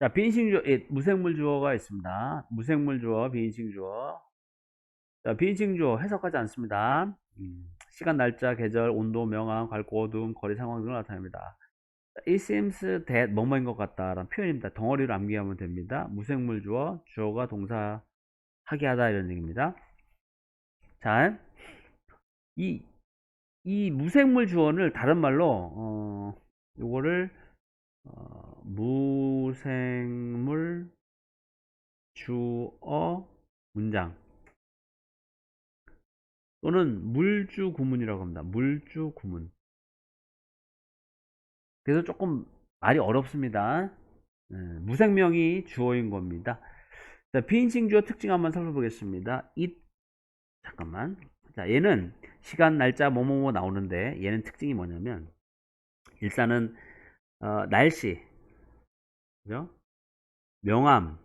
자, 비인칭 예, 무생물 주어가 있습니다. 무생물 주어, 비인칭 주어. 자, 비인칭 주어 해석하지 않습니다. 음, 시간, 날짜, 계절, 온도, 명암, 밝고 어두움, 거리, 상황 등을 나타냅니다. It seems that 뭐뭐인 것 같다라는 표현입니다. 덩어리로 암기하면 됩니다. 무생물 주어, 주어가 동사 하게 하다 이런 얘기입니다. 자, 이, 이 무생물 주어를 다른 말로, 어, 요거를, 어, 무생물 주어 문장 또는 물주 구문이라고 합니다. 물주 구문. 그래서 조금 말이 어렵습니다. 예, 무생명이 주어인 겁니다. 자, 비인칭 주어 특징 한번 살펴보겠습니다. it 잠깐만. 자, 얘는 시간, 날짜, 뭐뭐뭐 나오는데 얘는 특징이 뭐냐면 일단은 어, 날씨, 그죠? 명암,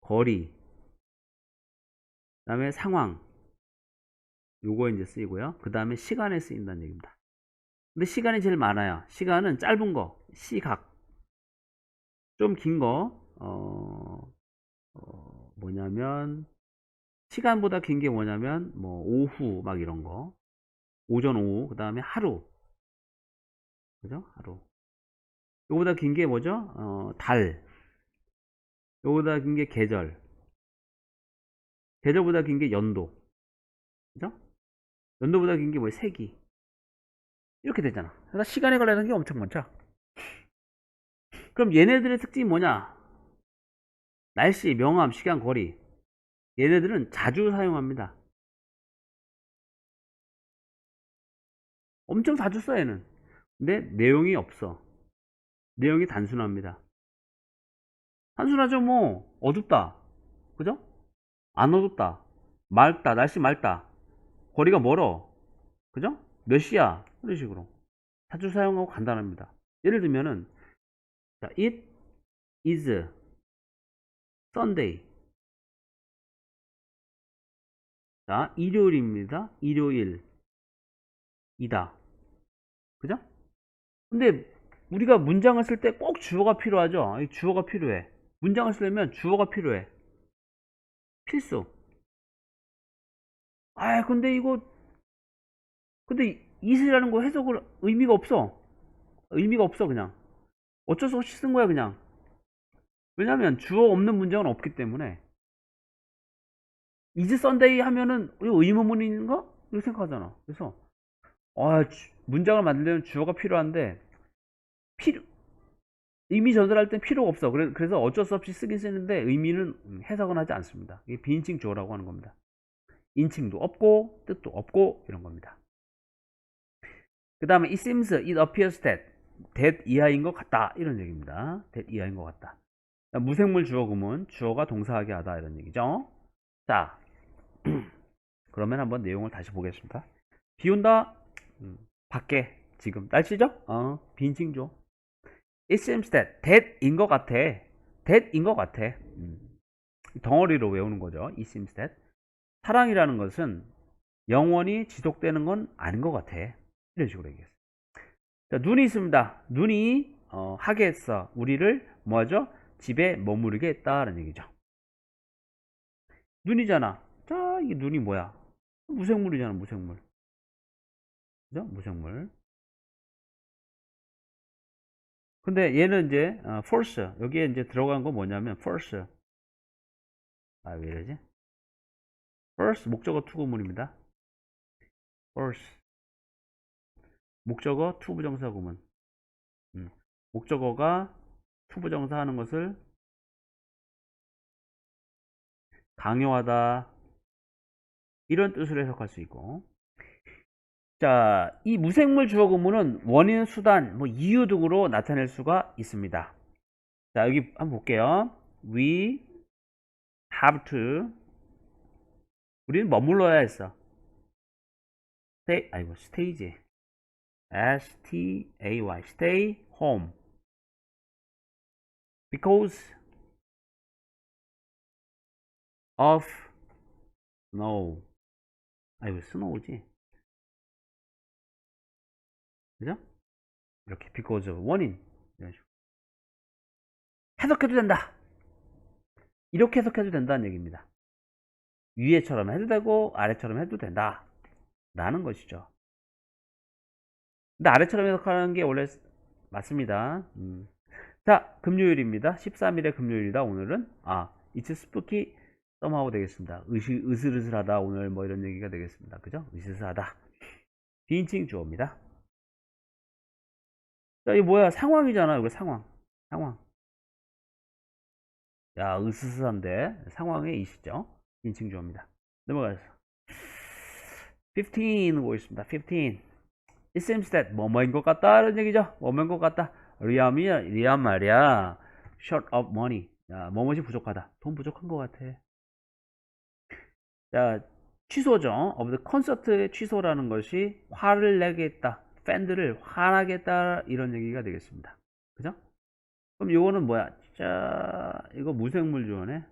거리, 그 다음에 상황, 요거 이제 쓰이고요. 그 다음에 시간에 쓰인다는 얘기입니다. 근데 시간이 제일 많아요. 시간은 짧은 거, 시각. 좀 긴 거, 어, 어, 뭐냐면, 시간보다 긴 게 뭐냐면, 뭐, 오후, 막 이런 거. 오전, 오후, 그 다음에 하루. 그죠? 하루. 요거보다 긴 게 뭐죠? 어, 달. 요거보다 긴 게 계절. 계절보다 긴 게 연도. 그죠? 연도보다 긴 게 뭐야? 세기. 이렇게 되잖아. 그래서 시간에 관련된 게 엄청 많죠. 그럼 얘네들의 특징이 뭐냐? 날씨, 명암, 시간, 거리. 얘네들은 자주 사용합니다. 엄청 자주 써, 얘는. 근데 내용이 없어. 내용이 단순합니다. 단순하죠, 뭐. 어둡다. 그죠? 안 어둡다. 맑다. 날씨 맑다. 거리가 멀어. 그죠? 몇 시야? 이런 식으로. 자주 사용하고 간단합니다. 예를 들면은, 자, it is Sunday. 자, 일요일입니다. 일요일. 이다. 그죠? 근데 우리가 문장을 쓸 때 꼭 주어가 필요하죠. 이 주어가 필요해. 문장을 쓰려면 주어가 필요해. 필수. 아, 근데 이거 근데 이슬이라는 거 해석을 의미가 없어. 의미가 없어 그냥. 어쩔 수 없이 쓴 거야 그냥. 왜냐면 주어 없는 문장은 없기 때문에. 이즈 썬데이 하면은 의문문인가? 이렇게 생각하잖아. 그래서 아, 주- 문장을 만들려면 주어가 필요한데 필요 의미 전달할 땐 필요가 없어. 그래, 그래서 어쩔 수 없이 쓰긴 쓰는데 의미는 음, 해석은 하지 않습니다. 이게 비인칭 주어라고 하는 겁니다. 인칭도 없고 뜻도 없고 이런 겁니다. 그 다음에 it seems, it appears that that 이하인 것 같다 이런 얘기입니다. that 이하인 것 같다. 무생물 주어 구문 주어가 동사하게 하다 이런 얘기죠. 자, 그러면 한번 내용을 다시 보겠습니다. 비 온다. 음, 밖에 지금 날씨죠? 어, 빈칭 줘. It seems that that인 것 같아. that인 것 같아. 음, 덩어리로 외우는 거죠. It seems that. 사랑이라는 것은 영원히 지속되는 건 아닌 것 같아. 이런 식으로 얘기했어요. 자, 눈이 있습니다. 눈이 어, 하게 했어. 우리를 뭐하죠? 집에 머무르게 했다는 얘기죠. 눈이잖아. 자, 이게 눈이 뭐야? 무생물이잖아, 무생물. 그죠? 무생물. 근데 얘는 이제 어, force 여기에 이제 들어간 거 뭐냐면 force 아 왜 이러지? first 목적어 투구문입니다. first 목적어 투부정사 구문. 음, 목적어가 투부정사 하는 것을 강요하다 이런 뜻으로 해석할 수 있고 자, 이 무생물 주어 구문은 원인, 수단, 뭐 이유 등으로 나타낼 수가 있습니다. 자, 여기 한번 볼게요. We have to 우리는 머물러야 했어. stay 아이고 stay지. S T A Y stay home because of snow. 아이고 snow지. 그죠? 이렇게 because 원인 이런 식으로. 해석해도 된다. 이렇게 해석해도 된다는 얘기입니다. 위에처럼 해도 되고 아래처럼 해도 된다. 라는 것이죠. 근데 아래처럼 해석하는 게 원래 맞습니다. 음. 자, 금요일입니다. 13일의 금요일이다, 오늘은. 아, it's spooky somehow 되겠습니다. 으시, 으슬으슬하다, 오늘 뭐 이런 얘기가 되겠습니다. 그죠? 으슬으슬하다. 비인칭 주어입니다. 자, 이게 뭐야? 상황이잖아, 이거 상황. 상황. 야, 으스스한데 상황에 있시죠? 인칭 주어입니다. 넘어가서 15 보겠습니다. 15. It seems that 뭐뭐인 것 같다 이런 얘기죠. 뭐뭐인 것 같다. 리암이 리암 말이야. Short of money. 야, 뭐뭐이 부족하다. 돈 부족한 것 같아. 자, 취소죠. of the concert의 취소라는 것이 화를 내겠다. 팬들을 화나겠다 이런 얘기가 되겠습니다. 그죠? 그럼 요거는 뭐야? 자, 이거 무생물 주어네.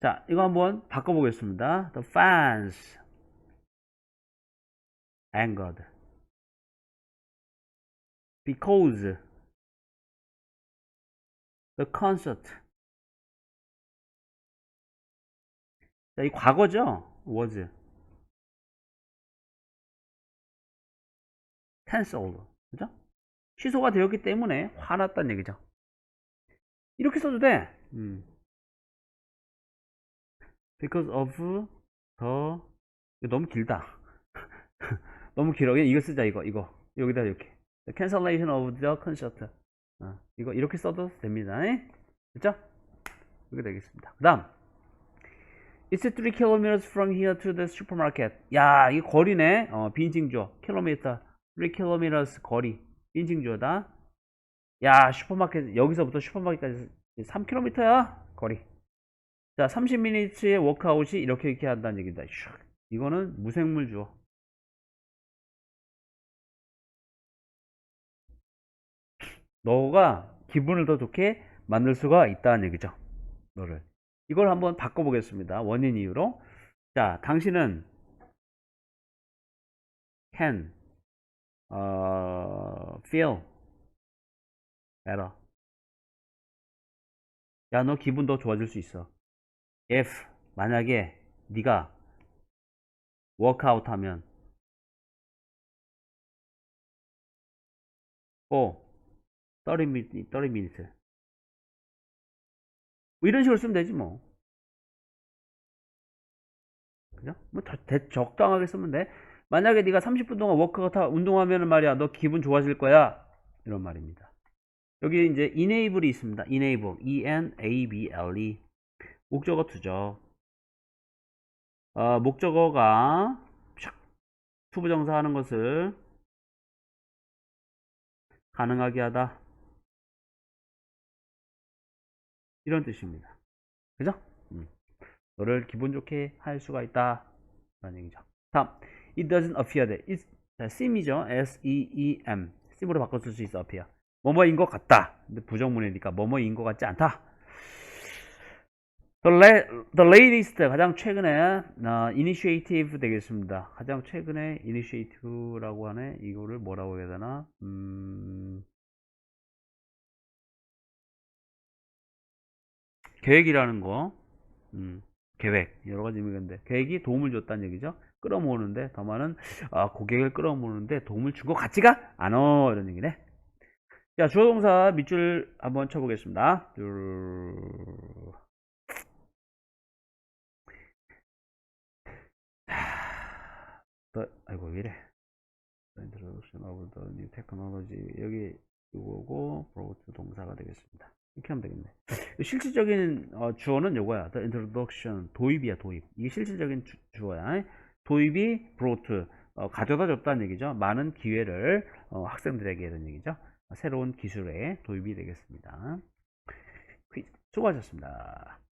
자, 이거 한번 바꿔보겠습니다. The fans angered because the concert. 자, 이 과거죠? was cancelled. 그죠? 취소가 되었기 때문에 화났다는 얘기죠. 이렇게 써도 돼. 음. because of the 너무 길다. 너무 길어. 이거 쓰자 이거 이거 여기다 이렇게 the cancellation of the concert. 어, 이거 이렇게 써도 됩니다. 그죠? 이렇게 되겠습니다. 그다음 It's 3 kilometers from here to the supermarket. 야, 이 거리네. 어, 빈징조. 킬로미터. 3 kilometers 거리. 빈징조다. 야, 슈퍼마켓 여기서부터 슈퍼마켓까지 3km야. 거리. 자, 30미니츠의 워크아웃이 이렇게 이렇게 한다는 얘기다. 슉. 이거는 무생물 주어. 너가 기분을 더 좋게 만들 수가 있다는 얘기죠. 너를. 이걸 한번 바꿔보겠습니다. 원인 이유로. 자, 당신은 can 어, feel better. 야, 너 기분 더 좋아질 수 있어. if 만약에 네가 워크아웃 하면 for 30 minutes, 30 minutes. 뭐 이런 식으로 쓰면 되지 뭐. 그죠? 뭐 더- 대- 적당하게 쓰면 돼. 만약에 네가 30분 동안 워크아웃 하- 운동하면은 말이야, 너 기분 좋아질 거야. 이런 말입니다. 여기 이제 enable이 있습니다. enable, e-n-a-b-l-e. 목적어 투죠. 어, 목적어가 샥, 투부정사 하는 것을 가능하게 하다. 이런 뜻입니다. 그죠? 음. 너를 기분 좋게 할 수가 있다. 라는 얘기죠. 다음. It doesn't appear that. It's, 자, seem이죠. S-E-E-M. seem으로 바꿔 쓸 수 있어, appear. 뭐뭐인 것 같다. 근데 부정문이니까 뭐뭐인 것 같지 않다. The, la, the latest 가장 최근에 어, initiative 되겠습니다. 가장 최근에 initiative라고 하네. 이거를 뭐라고 해야 되나? 음, 계획이라는 거, 음, 계획 여러 가지 의미인데 계획이 도움을 줬다는 얘기죠. 끌어모으는데 더 많은 아, 고객을 끌어모으는데 도움을 준 것 같지가 않어. 이런 얘기네. 자 주어 동사 밑줄 한번 쳐보겠습니다. 줄... 더, 아이고 왜 이래. introduction of the new technology. 여기 이거고 brought 동사가 되겠습니다. 이렇게 하면 되겠네. 실질적인 어, 주어는 요거야. the introduction 도입이야 도입. 이게 실질적인 주, 주어야 도입이 brought 어, 가져다 줬다는 얘기죠. 많은 기회를 어, 학생들에게 이런 얘기죠. 새로운 기술의 도입이 되겠습니다. 수고하셨습니다